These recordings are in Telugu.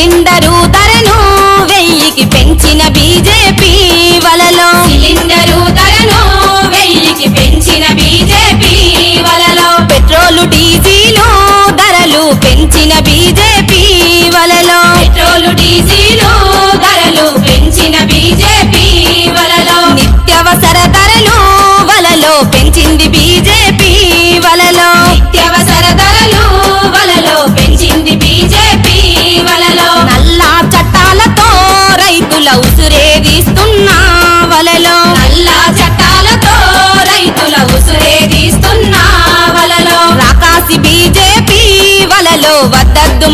సిలిండరు తరను వెయ్యికి పెంచిన బీజేపీ వలలో. సిలిండరు తరను వెయ్యికి పెంచిన బీజేపీ వలలో. పెట్రోలు డీజిలు ధరలు పెంచిన బీజేపీ ఇంకా ఉసురేగిస్తున్నా వలలో. నల్లా చట్టాలతో రైతుల ఉసురేగిస్తున్నా వలలో. రాకాసి బీజేపీ వలలో వద్దద్దు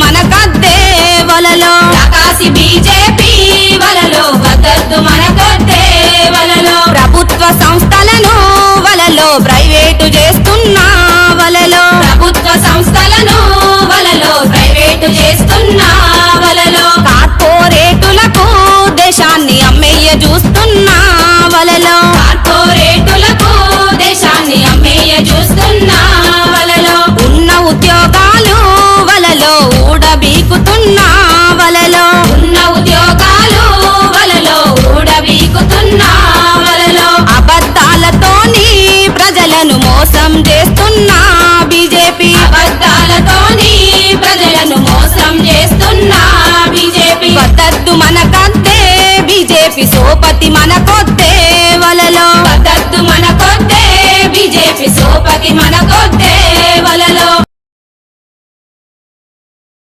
బీజేపీ అబద్ధాలతోని ప్రజలను మోసం చేస్తున్నా బీజేపీ. వద్దద్దు మనకంతే బీజేపీ సోపతి మనకొత్తే వలలో. వద్దద్దు మనకొత్తే బీజేపీ సోపతి మనకొత్తే